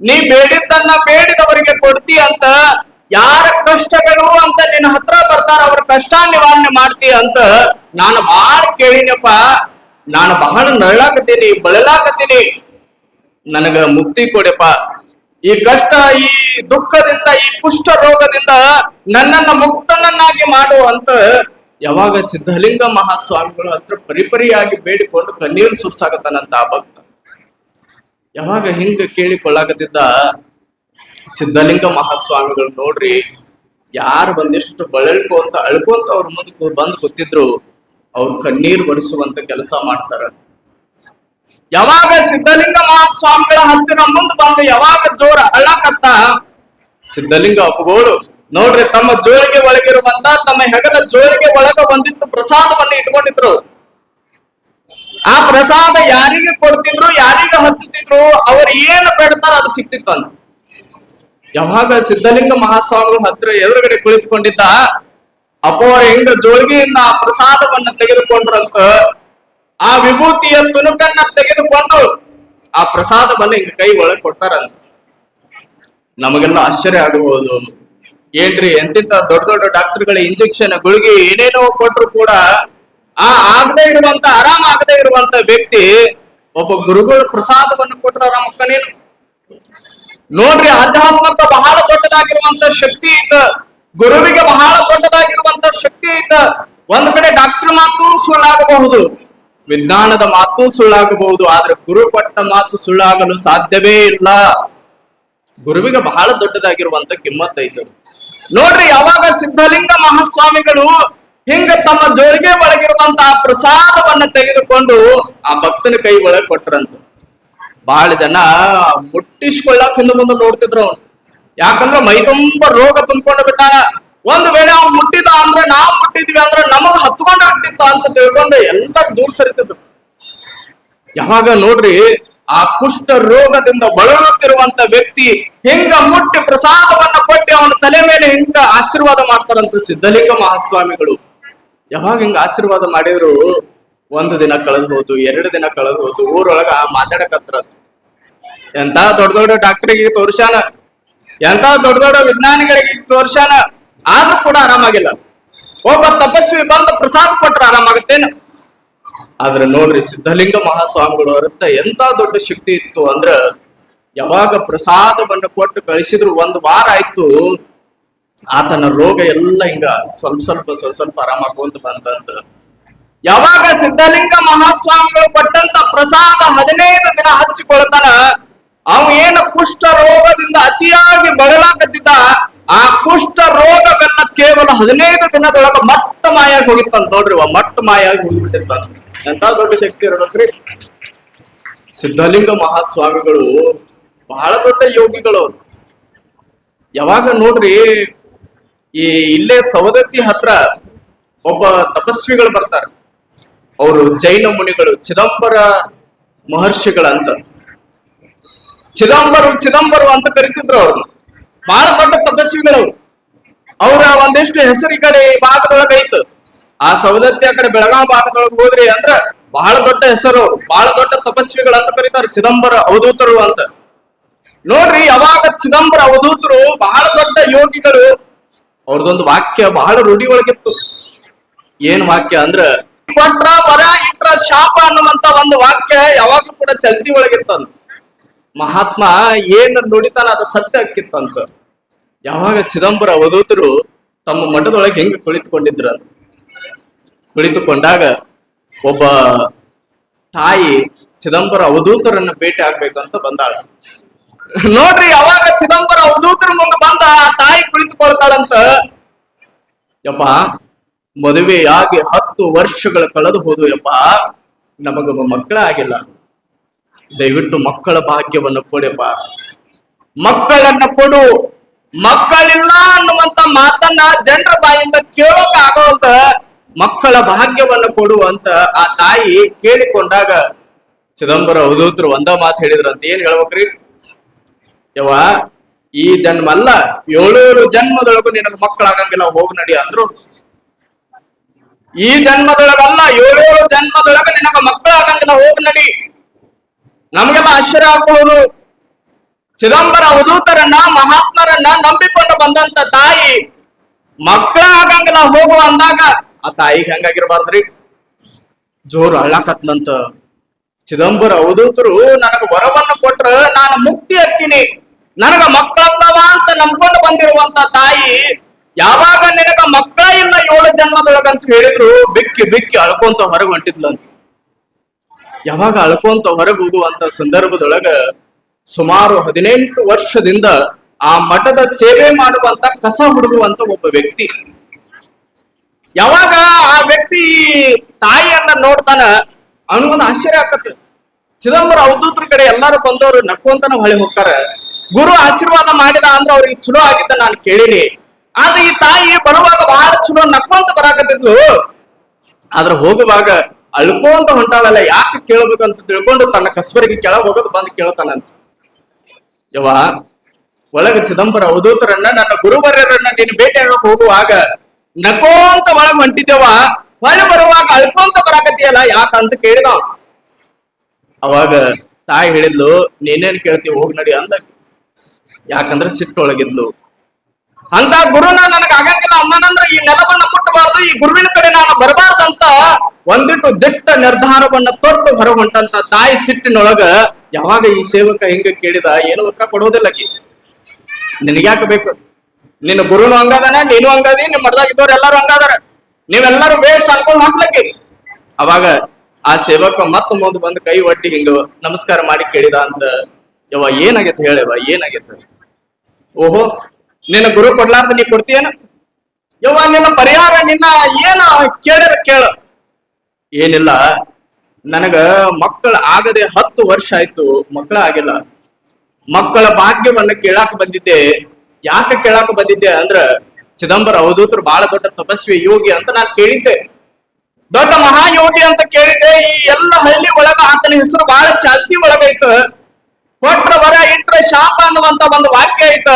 ನೀ ಬೇಡಿದ್ದನ್ನ ಬೇಡಿದವರಿಗೆ ಕೊಡ್ತಿ ಅಂತ ಯಾರ ಕಷ್ಟಗಳು ಅಂತ ನಿನ್ನ ಹತ್ರ ಬರ್ತಾರ ಅವ್ರ ಕಷ್ಟ ನಿವಾರಣೆ ಮಾಡ್ತಿ ಅಂತ ನಾನು ಬಹಳ ಕೇಳಿನಪ್ಪ. ನಾನು ಬಹಳ ನರಳಾಕತ್ತೀನಿ ಬಳಲಾಕತ್ತೀನಿ ನನಗ ಮುಕ್ತಿ ಕೊಡಪ್ಪ. ಈ ಕಷ್ಟ, ಈ ದುಃಖದಿಂದ, ಈ ಕುಷ್ಠ ರೋಗದಿಂದ ನನ್ನನ್ನ ಮುಕ್ತನನ್ನಾಗಿ ಮಾಡು ಅಂತ ಯಾವಾಗ ಸಿದ್ಧಲಿಂಗ ಮಹಾಸ್ವಾಮಿಗಳು ಹತ್ರ ಪರಿಪರಿಯಾಗಿ ಬೇಡಿಕೊಂಡು ಕಣ್ಣೀರು ಸುರ್ಸಾಗತ್ತಾನಂತ ಭಕ್ತ. ಯಾವಾಗ ಹಿಂಗ ಕೇಳಿಕೊಳ್ಳಾಕತ್ತಿದ್ದ ಸಿದ್ಧಲಿಂಗ ಮಹಾಸ್ವಾಮಿಗಳು ನೋಡ್ರಿ, ಯಾರು ಬಂದಿಷ್ಟು ಬಳಲ್ಕೊಂತ ಅಳ್ಕೊಂತ ಅವ್ರ ಮುಂದೆ ಬಂದು ಕೂತಿದ್ರು, ಅವ್ರು ಕಣ್ಣೀರು ಬರಿಸುವಂತ ಕೆಲಸ ಮಾಡ್ತಾರ. ಯಾವಾಗ ಸಿದ್ಧಲಿಂಗ ಮಹಾಸ್ವಾಮಿಗಳ ಹತ್ತಿರ ಮುಂದೆ ಬಂದು ಯಾವಾಗ ಜೋರ ಅಳಕತ್ತ ಸಿದ್ಧಲಿಂಗ ಅಪ್ಪಗೋಳು, ನೋಡ್ರಿ ತಮ್ಮ ಜೋಳಿಗೆ ಒಳಗಿರುವಂತ, ತಮ್ಮ ಹೆಗಲ ಜೋಳಿಗೆ ಒಳಗ ಬಂದಿಟ್ಟು ಪ್ರಸಾದವನ್ನು ಇಟ್ಕೊಂಡಿದ್ರು. ಆ ಪ್ರಸಾದ ಯಾರಿಗೆ ಕೊಡ್ತಿದ್ರು, ಯಾರಿಗೆ ಹಚ್ಚುತ್ತಿದ್ರು, ಅವ್ರು ಏನು ಬೇಡ್ತಾರ ಅದು ಸಿಕ್ತಿತ್ತಂತ ಯಾವಾಗ ಸಿದ್ಧಲಿಂಗ ಮಹಾಸ್ವಾಮಿಗಳು ಹತ್ರ ಎದುರುಗಡೆ ಕುಳಿತುಕೊಂಡಿದ್ದ ಅಪ್ಪವರ ಹೆಂಗ ಜೋಳಿಗೆಯಿಂದ ಆ ಪ್ರಸಾದವನ್ನ ತೆಗೆದುಕೊಂಡ್ರಂತ, ಆ ವಿಭೂತಿಯ ತುಣುಕನ್ನ ತೆಗೆದುಕೊಂಡು ಆ ಪ್ರಸಾದವನ್ನ ಹಿಂಗ ಕೈ ಒಳಗೆ ಕೊಡ್ತಾರಂತ. ನಮಗೆಲ್ಲ ಆಶ್ಚರ್ಯ ಆಗಬಹುದು ಏನ್ರಿ, ಎಂತಿಂತ ದೊಡ್ಡ ದೊಡ್ಡ ಡಾಕ್ಟರ್ಗಳ ಇಂಜೆಕ್ಷನ್, ಗುಳಿಗೆ ಏನೇನೋ ಕೊಟ್ರು ಕೂಡ, ಆ ಆಗದೆ ಇರುವಂತ ಆರಾಮ ಆಗದೆ ಇರುವಂತ ವ್ಯಕ್ತಿ ಒಬ್ಬ ಗುರುಗಳ ಪ್ರಸಾದವನ್ನು ಕೊಟ್ರ ಮಕ್ಕಳೇನು ನೋಡ್ರಿ ಆಧ್ಯಾತ್ಮಕ ಬಹಳ ದೊಡ್ಡದಾಗಿರುವಂತ ಶಕ್ತಿ ಇದ್ದ, ಗುರುವಿಗೆ ಬಹಳ ದೊಡ್ಡದಾಗಿರುವಂತ ಶಕ್ತಿ ಇದ್ದ, ಒಂದ್ ಕಡೆ ಡಾಕ್ಟರ್ ಮಾತು ಸುಳ್ಳಾಗಬಹುದು, ವಿಜ್ಞಾನದ ಮಾತು ಸುಳ್ಳಾಗಬಹುದು, ಆದ್ರೆ ಗುರು ಕೊಟ್ಟ ಮಾತು ಸುಳ್ಳಾಗಲು ಸಾಧ್ಯವೇ ಇಲ್ಲ. ಗುರುವಿಗೆ ಬಹಳ ದೊಡ್ಡದಾಗಿರುವಂತ ಕಿಮ್ಮತ್ ನೋಡ್ರಿ, ಯಾವಾಗ ಸಿದ್ಧಲಿಂಗ ಮಹಾಸ್ವಾಮಿಗಳು ಹಿಂಗ ತಮ್ಮ ಜೋಳಿಗೆ ಒಳಗಿರುವಂತಹ ಪ್ರಸಾದವನ್ನ ತೆಗೆದುಕೊಂಡು ಆ ಭಕ್ತನ ಕೈ ಒಳಗೆ ಕೊಟ್ರಂತ. ಬಹಳ ಜನ ಮುಟ್ಟಿಸ್ಕೊಳ್ಳಕ್ ಹಿಂದೆ ಮುಂದೆ ನೋಡ್ತಿದ್ರು ಯಾಕಂದ್ರೆ ಮೈ ತುಂಬ ರೋಗ ತುಂಬಿಕೊಂಡು ಬಿಟ್ಟಾನ. ಒಂದು ವೇಳೆ ಅವ್ನು ಮುಟ್ಟಿದ ಅಂದ್ರೆ ನಾವು ಮುಟ್ಟಿದ್ವಿ ಅಂದ್ರೆ ನಮಗ್ ಹತ್ಕೊಂಡು ಹಾಕ್ತಿತ್ತು ಅಂತ ತಿಳ್ಕೊಂಡು ಎಲ್ಲ ದೂರ ಸರಿತಿದ್ರು ಯಾವಾಗ ನೋಡ್ರಿ, ಆ ಕುಷ್ಠ ರೋಗದಿಂದ ಬಳಲುತ್ತಿರುವಂತ ವ್ಯಕ್ತಿ ಹಿಂಗ ಮುಟ್ಟಿ ಪ್ರಸಾದವನ್ನ ಕೊಟ್ಟು ಅವನ ತಲೆ ಮೇಲೆ ಹಿಂಗ ಆಶೀರ್ವಾದ ಮಾಡ್ತಾರಂತ ಸಿದ್ಧಲಿಂಗ ಮಹಾಸ್ವಾಮಿಗಳು. ಯಾವಾಗ ಹಿಂಗ ಆಶೀರ್ವಾದ ಮಾಡಿದ್ರು, ಒಂದು ದಿನ ಕಳೆದು ಹೋತು, ಎರಡು ದಿನ ಕಳೆದು ಹೋತು, ಊರೊಳಗ ಮಾತಾಡಕತ್ರ. ಎಂತ ದೊಡ್ಡ ದೊಡ್ಡ ಡಾಕ್ಟರ್ಗೆ ತೋರ್ಸ್ಯಾನ. ಎಂತ ದೊಡ್ಡ ದೊಡ್ಡ ವಿಜ್ಞಾನಿಗಳಿಗೆ ತೋರ್ಸ್ಯಾನ. ಆದ್ರೂ ಕೂಡ ಆರಾಮಾಗಿಲ್ಲ. ಒಬ್ಬ ತಪಸ್ವಿ ಬಂದು ಪ್ರಸಾದ ಕೊಟ್ರ ಆರಾಮಾಗತ್ತೇನ? ಆದ್ರೆ ನೋಡ್ರಿ, ಸಿದ್ಧಲಿಂಗ ಮಹಾಸ್ವಾಮಿಗಳು ಹೊರತ ಎಂತ ದೊಡ್ಡ ಶಕ್ತಿ ಇತ್ತು ಅಂದ್ರ, ಯಾವಾಗ ಪ್ರಸಾದವನ್ನು ಕೊಟ್ಟು ಕಳಿಸಿದ್ರು, ಒಂದು ವಾರ ಆಯ್ತು ಆತನ ರೋಗ ಎಲ್ಲ ಹಿಂಗ ಸ್ವಲ್ಪ ಸ್ವಲ್ಪ ಸ್ವಲ್ಪ ಸ್ವಲ್ಪ ಆರಾಮಾಗುವಂತ ಬಂತಂತ. ಯಾವಾಗ ಸಿದ್ಧಲಿಂಗ ಮಹಾಸ್ವಾಮಿಗಳು ಕೊಟ್ಟಂತ ಪ್ರಸಾದ ಹದಿನೈದು ದಿನ ಹಚ್ಚಿಕೊಳ್ತಾನ, ಅವ ಏನ ಕುಷ್ಠ ರೋಗದಿಂದ ಅತಿಯಾಗಿ ಬರಲಾಕತ್ತಿದ್ದ ಆ ಕುಷ್ಠ ರೋಗವನ್ನ ಕೇವಲ ಹದಿನೈದು ದಿನದೊಳಗ ಮಟ್ಟ ಮಾಯಾಗಿ ಹೋಗಿತ್ತಂತ ನೋಡ್ರಿ ಮಟ್ಟ ಮಾಯಾಗಿ ಹೋಗಿಬಿಟ್ಟಿತ್ತಂತ. ಎಂತ ದೊಡ್ಡ ಶಕ್ತಿ ಇರ್ಬೇಕ್ರಿ ಸಿದ್ಧಲಿಂಗ ಮಹಾಸ್ವಾಮಿಗಳು ಬಹಳ ದೊಡ್ಡ ಯೋಗಿಗಳು ಯಾವಾಗ ನೋಡ್ರಿ ಈ ಇಲ್ಲೇ ಸವದತ್ತಿ ಹತ್ರ ಒಬ್ಬ ತಪಸ್ವಿಗಳು ಬರ್ತಾರೆ. ಅವರು ಜೈನ ಮುನಿಗಳು, ಚಿದಂಬರ ಮಹರ್ಷಿಗಳಂತ. ಚಿದಂಬರು ಚಿದಂಬರು ಅಂತ ಕರಿತಿದ್ರು ಅವ್ರು. ಬಹಳ ದೊಡ್ಡ ತಪಸ್ವಿಗಳು ಅವರ. ಒಂದಿಷ್ಟು ಹೆಸರು ಈ ಕಡೆ ಈ ಭಾಗದೊಳಗ ಐತು. ಆ ಸವದತ್ತಿ ಆ ಕಡೆ ಬೆಳಗಾವ್ ಭಾಗದೊಳಗೆ ಹೋದ್ರಿ ಅಂದ್ರ ಬಹಳ ದೊಡ್ಡ ಹೆಸರು ಅವರು. ಬಹಳ ದೊಡ್ಡ ತಪಸ್ವಿಗಳು ಅಂತ ಕರೀತಾರೆ. ಚಿದಂಬರ ಅವಧೂತರು ಅಂತ. ನೋಡ್ರಿ, ಯಾವಾಗ ಚಿದಂಬರ ಅವಧೂತರು ಬಹಳ ದೊಡ್ಡ ಯೋಗಿಗಳು ಅವ್ರದೊಂದು ವಾಕ್ಯ ಬಹಳ ರೂಢಿ ಒಳಗಿತ್ತು. ಏನ್ ವಾಕ್ಯ ಅಂದ್ರ ಕೊಟ್ರ ವರ ಇಟ್ರ ಶಾಪ ಅನ್ನುವಂತ ಒಂದು ವಾಕ್ಯ ಯಾವಾಗ್ಲೂ ಕೂಡ ಚಲ್ತಿ ಒಳಗಿತ್ತಂತ. ಮಹಾತ್ಮ ಏನ್ ನುಡಿತಾನ ಅದು ಸತ್ಯ ಹಾಕಿತ್ತಂತ ಯಾವಾಗ ಚಿದಂಬರ ಓದೋದ್ರು ತಮ್ಮ ಮಠದೊಳಗೆ ಹೆಂಗ್ ಕುಳಿತುಕೊಂಡಿದ್ರಂತ. ಕುಳಿತುಕೊಂಡಾಗ ಒಬ್ಬ ತಾಯಿ ಚಿದಂಬರ ಅವಧೂತರನ್ನ ಭೇಟಿ ಆಗ್ಬೇಕಂತ ಬಂದಾಳ. ನೋಡ್ರಿ ಯಾವಾಗ ಚಿದಂಬರ ಉದೂತ್ರ ಮುಂದೆ ಬಂದ ಆ ತಾಯಿ ಕುಳಿತುಕೊಳ್ತಾಳಂತ. ಯಪ್ಪ, ಮದುವೆಯಾಗಿ ಹತ್ತು ವರ್ಷಗಳು ಕಳೆದು ಹೋದು ಯಪ್ಪ, ನಮಗ ಮಕ್ಕಳ ಆಗಿಲ್ಲ. ದಯವಿಟ್ಟು ಮಕ್ಕಳ ಭಾಗ್ಯವನ್ನು ಕೊಡಪ್ಪ. ಮಕ್ಕಳನ್ನ ಕೊಡು. ಮಕ್ಕಳಿಲ್ಲ ಅನ್ನುವಂತ ಮಾತನ್ನ ಜನರ ಬಾಯಿಂದ ಕೇಳೋಕ ಆಗೋಲ್ದ ಮಕ್ಕಳ ಭಾಗ್ಯವನ್ನು ಕೊಡು ಅಂತ ಆ ತಾಯಿ ಕೇಳಿಕೊಂಡಾಗ ಚಿದಂಬರ ಉದೂತ್ರ ಒಂದ ಮಾತು ಹೇಳಿದ್ರಂತ ಏನ್ ಹೇಳ್ಬೇಕ್ರಿ? ಯವ್ವ, ಈ ಜನ್ಮ ಅಲ್ಲ ಏಳೇಳು ಜನ್ಮದೊಳಗು ನಿನಗ ಮಕ್ಕಳಾಗಂಗಿಲ್ಲ, ಹೋಗ್ ನಡಿ ಅಂದ್ರು. ಈ ಜನ್ಮದೊಳಗಲ್ಲ ಏಳೇಳು ಜನ್ಮದೊಳಗ ನಿನಗ ಮಕ್ಕಳಾಗಂಗಿಲ್ಲ, ಹೋಗ್ ನಡಿ. ನಮಗೆಲ್ಲ ಆಶ್ಚರ್ಯ ಹಾಕೊಳ್ಳೋದು ಚಿದಂಬರ ಅವಧೂತರನ್ನ ಮಹಾತ್ಮರನ್ನ ನಂಬಿಕೊಂಡು ಬಂದಂತ ತಾಯಿ ಮಕ್ಕಳ ಆಗಂಗಿಲ್ಲ ಹೋಗು ಅಂದಾಗ, ಆ ತಾಯಿ ಹೆಂಗಾಗಿರ್ಬಾರ್ದ್ರಿ? ಜೋರು ಅಳ್ಳಾಕತ್ಲಂತ. ಚಿದಂಬರ ಅವಧೂತರು ನನಗ ವರವನ್ನು ಕೊಟ್ರ ನಾನು ಮುಕ್ತಿ ಹಕ್ಕಿನಿ ನನಗ ಮಕ್ಕಳಂದವ ಅಂತ ನಂಬ್ಕೊಂಡು ಬಂದಿರುವಂತ ತಾಯಿ ಯಾವಾಗ ನಿನಗ ಮಕ್ಕಳ ಇಲ್ಲ ಏಳು ಜನ್ಮದೊಳಗಂತ ಹೇಳಿದ್ರು, ಬಿಕ್ಕಿ ಬಿಕ್ಕಿ ಅಳ್ಕೊಂತ ಹೊರಗೆ ಹೊಂಟಿದ್ಲಂತ. ಯಾವಾಗ ಅಳ್ಕೊಂತ ಹೊರಗೆ ಹೋಗುವಂತ ಸಂದರ್ಭದೊಳಗ ಸುಮಾರು ಹದಿನೆಂಟು ವರ್ಷದಿಂದ ಆ ಮಠದ ಸೇವೆ ಮಾಡುವಂತ ಕಸ ಹುಡುಗುವಂತ ಒಬ್ಬ ವ್ಯಕ್ತಿ. ಯಾವಾಗ ಆ ವ್ಯಕ್ತಿ ತಾಯಿಯನ್ನ ನೋಡ್ತಾನ ಅವನಿಗೊಂದು ಆಶ್ಚರ್ಯ ಆಕತ್ತೆ. ಚಿದಂಬರ ಅವಧೂತರ ಕಡೆ ಎಲ್ಲಾರು ಬಂದವರು ನಕ್ಕುವಂತನ ಹೊಳೆ ಹೋಗ್ತಾರ. ಗುರು ಆಶೀರ್ವಾದ ಮಾಡಿದ ಅಂದ್ರೆ ಅವ್ರಿಗೆ ಚಲೋ ಆಗಿದ್ದ ನಾನು ಕೇಳಿನಿ. ಆದ್ರೆ ಈ ತಾಯಿ ಬರುವಾಗ ಬಹಳ ಚಲೋ ನಕ್ಕೊಂತ ಬರಾಕತ್ತಿದ್ಲು. ಆದ್ರೆ ಹೋಗುವಾಗ ಅಳ್ಕೊಂತ ಹೊಂಟಾಳಲ್ಲ, ಯಾಕೆ ಕೇಳ್ಬೇಕಂತ ತಿಳ್ಕೊಂಡು ತನ್ನ ಕಸ್ಬರಿಗೆ ಕೆಳಗೆ ಹೋಗೋದು ಬಂದು ಕೇಳ್ತಾನಂತ. ಯವ್ವ, ಒಳಗ ಚಿದಂಬರ ಉದೂತರನ್ನ ನನ್ನ ಗುರುವರ್ಯರನ್ನ ನೀನು ಭೇಟಿಯಾಗಕ್ ಹೋಗುವಾಗ ನಕೋಂತ ಒಳಗ್ ಹೊಂಟಿದ್ದೇವ ಹೊಳೆ ಬರುವಾಗ ಅಳ್ಕೊಂತ ಬರಾಕತ್ತಿಯಲ್ಲ ಯಾಕಂತ ಕೇಳಿದ. ಅವ. ಅವಾಗ ತಾಯಿ ಹೇಳಿದ್ಲು, ನೀನೇನ್ ಕೇಳ್ತಿ, ಹೋಗ್ ನಡಿ ಅಂದ. ಯಾಕಂದ್ರೆ ಸಿಟ್ಟೊಳಗಿದ್ಲು. ಅಂತ ಗುರುನ ನನಗ ಆಗಂಗಿಲ್ಲ. ಅಮ್ಮನಂದ್ರ ಈ ನೆಲವನ್ನ ಮುಟ್ಟಬಾರ್ದು, ಈ ಗುರುವಿನ ಕಡೆ ನಾನು ಬರಬಾರ್ದಂತ ಒಂದಿಟ್ಟು ದಿಟ್ಟ ನಿರ್ಧಾರವನ್ನ ತೊಟ್ಟು ಹೊರಗೊಂಡಂತ ತಾಯಿ ಸಿಟ್ಟಿನೊಳಗ ಯಾವಾಗ ಈ ಸೇವಕ ಹಿಂಗ ಕೇಳಿದ ಏನು ಉತ್ತರ ಕೊಡೋದಿಲ್ಲ ಕಿ ನಿನಗ್ಯಾಕ ಬೇಕು? ನಿನ್ನ ಗುರುನು ಹಂಗಾದಾನ, ನೀನು ಹಂಗದಿ, ನಿಮ್ ಮಠದಾಗಿದ್ದವ್ರು ಎಲ್ಲಾರು ಹಂಗಾದಾರ. ನೀವೆಲ್ಲರೂ ವೇಸ್ಟ್ ಅನ್ಕೊಂಡ್ ಹಾಕ್ಲಕ್ಕಿ ಅವಾಗ ಆ ಸೇವಕ ಮತ್ತ ಮುಂದ್ ಬಂದ್ ಕೈ ಒಟ್ಟಿ ಹಿಂಗ ನಮಸ್ಕಾರ ಮಾಡಿ ಕೇಳಿದ ಅಂತ, ಯವ್ವ ಏನಾಗೈತೆ ಹೇಳವ ಏನಾಗೈತೆ? ಓಹೋ, ನಿನ್ನ ಗುರು ಕೊಡ್ಲಾರ್ದ ನೀ ಕೊಡ್ತೀಯನ? ಯವ್ವ, ನಿನ್ನ ಪರಿಹಾರ, ನಿನ್ನ ಏನ ಕೇಳಿರ ಕೇಳ. ಏನಿಲ್ಲ, ನನಗ ಮಕ್ಕಳ ಆಗದೆ ಹತ್ತು ವರ್ಷ ಆಯ್ತು ಮಕ್ಕಳ ಆಗಿಲ್ಲ ಮಕ್ಕಳ ಭಾಗ್ಯವನ್ನ ಕೇಳಾಕ ಬಂದಿದ್ದೆ. ಯಾಕೆ ಕೇಳಾಕ ಬಂದಿದ್ದೆ ಅಂದ್ರ, ಚಿದಂಬರ ಅವಧೂತರು ಬಹಳ ದೊಡ್ಡ ತಪಸ್ವಿ ಯೋಗಿ ಅಂತ ನಾನು ಕೇಳಿದ್ದೆ. ದೊಡ್ಡ ಮಹಾಯೋಗಿ ಅಂತ ಕೇಳಿದ್ದೆ. ಈ ಎಲ್ಲ ಹಳ್ಳಿ ಒಳಗ ಆತನ ಹೆಸರು ಬಹಳ ಚಾಲ್ತಿ ಒಳಗೈತ. ಕೊಟ್ರ ವರ ಇಟ್ರ ಶಾಪ ಅನ್ನುವಂತ ಒಂದು ವಾಕ್ಯ ಐತ.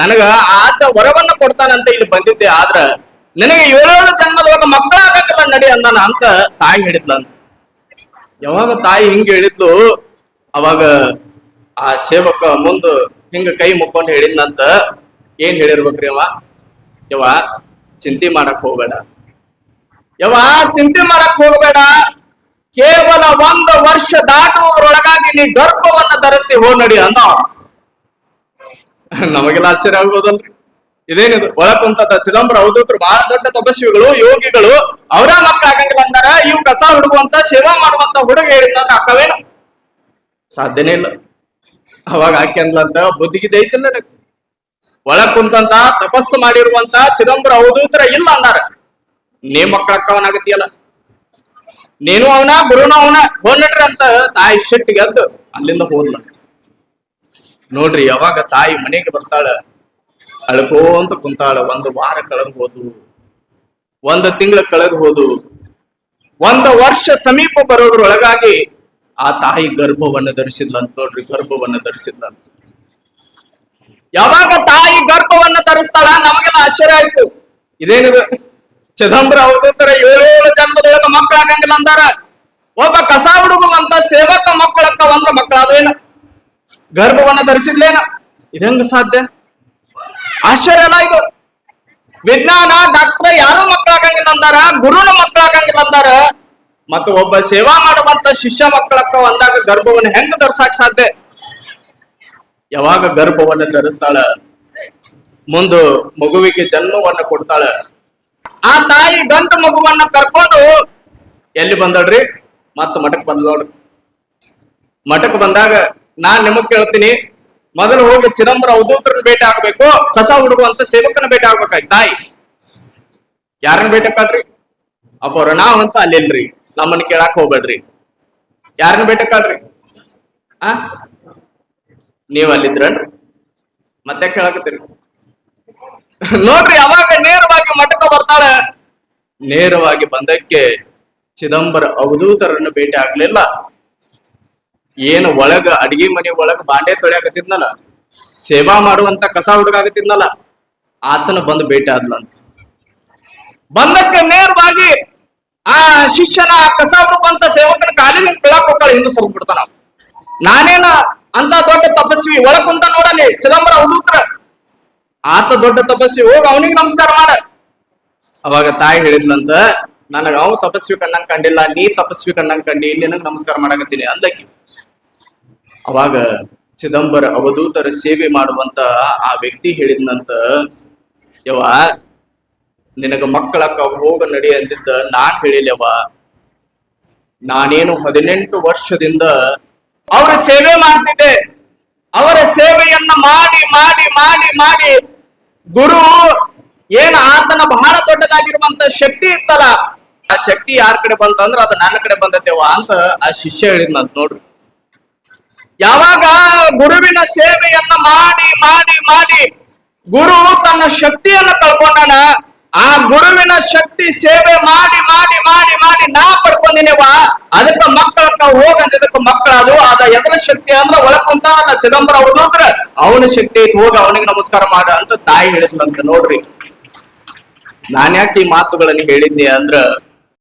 ನನಗ ಆತ ವರವನ್ನ ಕೊಡ್ತಾನಂತ ಇಲ್ಲಿ ಬಂದಿದ್ದೆ, ಆದ್ರ ನಿನಗೆ ಏಳೇಳು ಜನ್ಮದೊಳಗ ಮಕ್ಕಳ ಆಗಂಗಿಲ್ಲ ನಡಿ ಅಂದಾನ ಅಂತ ತಾಯಿ ಹೇಳಿದ್ಲಂತ. ಯಾವಾಗ ತಾಯಿ ಹಿಂಗ ಹೇಳಿದ್ಲು, ಅವಾಗ ಆ ಸೇವಕ ಮುಂದ ಹಿಂಗ ಕೈ ಮುಕ್ಕೊಂಡು ಹೇಳಿದ್ನಂತ ಏನ್ ಹೇಳಿರ್ಬೇಕ್ರಿ ಅವ ಯವ ಚಿಂತೆ ಮಾಡಕ್ ಹೋಗ್ಬೇಡ. ಯವ ಚಿಂತೆ ಮಾಡಕ್ ಹೋಗ್ಬೇಡ. ಕೇವಲ ಒಂದು ವರ್ಷ ದಾಟುವುದರೊಳಗಾಗಿ ನೀ ಗರ್ಭವನ್ನ ಧರಿಸಿ ಹೋ ನಡಿ ಅಂದ. ನಮಗೆಲ್ಲ ಆಶ್ಚರ್ಯ ಆಗ್ಬೋದಲ್ರಿ. ಇದೇನಿದು? ಒಳ ಕುಂತ ಚಿದಂಬರ ಅವಧೂತರು ಬಹಳ ದೊಡ್ಡ ತಪಸ್ವಿಗಳು, ಯೋಗಿಗಳು, ಅವರ ಮಕ್ಕಳ ಅಂದಾರ, ಇವು ಕಸ ಹುಡುಗುವಂತ, ಸೇವಾ ಮಾಡುವಂತ ಹುಡುಗ ಹೇಳಿದ್ನಂದ್ರ ಅಕ್ಕವೇನು? ಸಾಧ್ಯನೇ ಇಲ್ಲ. ಅವಾಗ ಆಕೆ ಅಂದ್ಲಂತ, ಬುದ್ಧಿಗಿದ ಐತಿಲ್ಲ ಒಳ ಕುಂತಂತ ತಪಸ್ಸು ಮಾಡಿರುವಂತ ಚಿದಂಬರ ಅವಧೂತರ ಇಲ್ಲ ಅಂದಾರ. ನೀ ಮಕ್ಕಳ ಅಕ್ಕವನಾಗತಿಯಲ್ಲ ನೀನು ಅವನ, ಗುರುನು ಅವನ ಹೋಗ್ನಡ್ರಿ ಅಂತ ತಾಯಿ ಶೆಟ್ಟಿಗೆ ಎದ್ದು ಅಲ್ಲಿಂದ ಹೋದ್ಲ. ನೋಡ್ರಿ, ಯಾವಾಗ ತಾಯಿ ಮನೆಗೆ ಬರ್ತಾಳ ಅಳ್ಕೋಂತ ಕುಂತಾಳ, ಒಂದು ವಾರ ಕಳೆದು ಹೋದು ಒಂದು ತಿಂಗಳ ಕಳೆದು ಹೋದು ಒಂದು ವರ್ಷ ಸಮೀಪ ಬರೋದ್ರೊಳಗಾಗಿ ಆ ತಾಯಿ ಗರ್ಭವನ್ನ ಧರಿಸಿದ್ಲಂತ ನೋಡ್ರಿ, ಗರ್ಭವನ್ನ ಧರಿಸಿದ್ಲಂತ. ಯಾವಾಗ ತಾಯಿ ಗರ್ಭವನ್ನ ಧರಿಸ್ತಾಳ, ನಮಗೆಲ್ಲ ಆಶ್ಚರ್ಯ ಆಯ್ತು. ಇದೇನಿದು? ಚಿದಂಬರ ಅವತಾರ ಏಳೇಳು ಜನ್ಮದೊಳಗ ಮಕ್ಕಳ ಆಗಂಗಿಲ್ಲ ಅಂದಾರ. ಒಬ್ಬ ಕಸ ಹುಡುಗುವಂತ ಸೇವಕ ಮಕ್ಕಳಕ್ಕ ಒಂದ್ರ ಅದೇನ ಗರ್ಭವನ್ನ ಧರಿಸಿದ್ಲೇನ? ಇದಂಗ ಸಾಧ್ಯ? ಆಶ್ಚರ್ಯ ಅಲ್ಲ ಇದು. ವಿಜ್ಞಾನ, ಡಾಕ್ಟರ್ ಯಾರು ಮಕ್ಕಳಾಗಂಗಿಲ್ಲ ಅಂದಾರ? ಗುರುನ ಮಕ್ಕಳಾಗಂಗಿಲ್ಲ ಅಂದಾರ. ಮತ್ತು ಒಬ್ಬ ಸೇವಾ ಮಾಡುವಂತ ಶಿಷ್ಯ ಮಕ್ಕಳಕ್ಕ ಒಂದಾಗ ಗರ್ಭವನ್ನ ಹೆಂಗ ಧರ್ಸಾಕ್ ಸಾಧ್ಯ? ಯಾವಾಗ ಗರ್ಭವನ್ನ ಧರಿಸ್ತಾಳ? ಮುಂದು ಮಗುವಿಗೆ ಜನ್ಮವನ್ನ ಕೊಡ್ತಾಳ? ಆ ತಾಯಿ ಗಂಡು ಮಗುವನ್ನ ಕರ್ಕೊಂಡು ಎಲ್ಲಿ ಬಂದಳ್ರಿ? ಮತ್ತ ಮಠಕ್ ಬಂದ್ ನೋಡ್ರಿ ಮಠಕ್ ಬಂದಾಗ ನಾನ್ ನಿಮಗ್ ಕೇಳ್ತೀನಿ, ಮೊದಲು ಹೋಗಿ ಚಿದಂಬರ ಅವಧೂತರನ್ನ ಭೇಟಿ ಆಗ್ಬೇಕು, ಕಸ ಹುಡುಗುವಂತ ಸೇವಕನ ಭೇಟಿ ಆಗ್ಬೇಕಾಯ್ತು, ತಾಯಿ. ಯಾರನ್ನ ಭೇಟಿ ಅಪ್ಪ ಅಪ್ಪವ್ರ, ನಾವ್ ಅಂತ ಅಲ್ಲಿಲ್ರಿ ನಮ್ಮನ್ನ ಕೇಳಾಕ್ ಹೋಗ್ಬೇಡ್ರಿ. ಯಾರನ್ನ ಭೇಟಿ ಕಾಡ್ರಿ ಆ? ನೀವ್ ಅಲ್ಲಿದ್ರನ್ರಿ? ಮತ್ತೆ ಕೇಳಕತ್ತೀರಿ? ನೋಡ್ರಿ, ಅವಾಗ ನೇರವಾಗಿ ಮಠಕ್ಕೆ ಬರ್ತಾಳೆ. ನೇರವಾಗಿ ಬಂದಕ್ಕೆ ಚಿದಂಬರ ಅವಧೂತರನ್ನು ಭೇಟಿ ಆಗ್ಲಿಲ್ಲ. ಏನು ಒಳಗ, ಅಡಿಗೆ ಮನೆ ಒಳಗ ಬಾಂಡೆ ತೊಳೆಯಾಕತ್ತಿದ್ನಲ್ಲ, ಸೇವಾ ಮಾಡುವಂತ ಕಸ ಹುಡುಗಾಗತ್ತಿದ್ನಲ್ಲ ಆತನ ಬಂದು ಭೇಟಿ ಆದ್ಲಂತ. ಬಂದಕ್ಕೆ ನೇರವಾಗಿ ಆ ಶಿಷ್ಯನ ಕಸ ಹುಡುಕುವಂತ ಸೇವಕನ ಕಾಲಿನ ಬೆಳಕ್ ಹೋಗ್ತಾಳೆ, ಹಿಂದೆ ಸರಿದ್ ಬಿಡ್ತಾನ ನಾನೇನ ಅಂತ ದೊಡ್ಡ ತಪಸ್ವಿ, ಒಳಗ್ ಕುಂತ ನೋಡಲಿ, ಚಿದಂಬರ ಅವಧೂತ್ರ. ಆತ ದೊಡ್ಡ ತಪಸ್ವಿ ಹೋಗ ಅವನಿಗೆ ನಮಸ್ಕಾರ ಮಾಡ. ಅವಾಗ ತಾಯಿ ಹೇಳಿದ್ನಂತ ನನಗ ಅವ್ ತಪಸ್ವಿ ಕಣ್ಣಂಗ್ ಕಂಡಿಲ್ಲ, ನೀ ತಪಸ್ವಿ ಕಣ್ಣಂಗ್ ಕಂಡಿ ನಿನಗ್ ನಮಸ್ಕಾರ ಮಾಡಕತ್ತೀನಿ ಅಂದಕಿ ಅವಾಗ ಚಿದಂಬರ ಅವಧೂತರ ಸೇವೆ ಮಾಡುವಂತ ಆ ವ್ಯಕ್ತಿ ಹೇಳಿದ್ನಂತ ಯವ ನಿನಗ ಮಕ್ಕಳಕ್ಕ ಹೋಗ ನಡಿ ಅಂತಿದ್ದ ನಾನ್ ಹೇಳಿಲ್ಲವ ನಾನೇನು ಹದಿನೆಂಟು ವರ್ಷದಿಂದ ಅವರ ಸೇವೆ ಮಾಡ್ತಿದ್ದೆ. ಅವರ ಸೇವೆಯನ್ನ ಮಾಡಿ ಮಾಡಿ ಮಾಡಿ ಮಾಡಿ ಗುರು, ಏನ್ ಆತನ ಬಹಳ ದೊಡ್ಡದಾಗಿರುವಂತ ಶಕ್ತಿ ಇತ್ತಲ್ಲ, ಆ ಶಕ್ತಿ ಯಾರ ಕಡೆ ಬಂತಂದ್ರ ಅದು ನನ್ನ ಕಡೆ ಬಂದತ್ತೇವ ಅಂತ ಆ ಶಿಷ್ಯ ಹೇಳಿದ್ನಂತ ನೋಡ್ರಿ. ಯಾವಾಗ ಗುರುವಿನ ಸೇವೆಯನ್ನ ಮಾಡಿ ಮಾಡಿ ಮಾಡಿ ಗುರು ತನ್ನ ಶಕ್ತಿಯನ್ನ ಕಳ್ಕೊಂಡಾನ ಆ ಗುರುವಿನ ಶಕ್ತಿ ಸೇವೆ ಮಾಡಿ ಮಾಡಿ ಮಾಡಿ ಮಾಡಿ ನಾ ಪಡ್ಕೊಂಡಿನಿವ ಅದಕ್ಕ ಮಕ್ಕಳ ಹೋಗಂತ ಮಕ್ಕಳ ಅದು ಅದ ಎದರ ಶಕ್ತಿ ಅಂದ್ರ ಒಳಕೊಂತ ಚಿದಂಬರ ಅವಧೂತ್ರ ಅವನ ಶಕ್ತಿ ಐತಿ, ಹೋಗ ಅವನಿಗೆ ನಮಸ್ಕಾರ ಮಾಡ ಅಂತ ತಾಯಿ ಹೇಳಿದ್ಲಂತ ನೋಡ್ರಿ. ನಾನ್ಯಾಕೆ ಈ ಮಾತುಗಳನ್ನು ಹೇಳಿದ್ದೆ ಅಂದ್ರ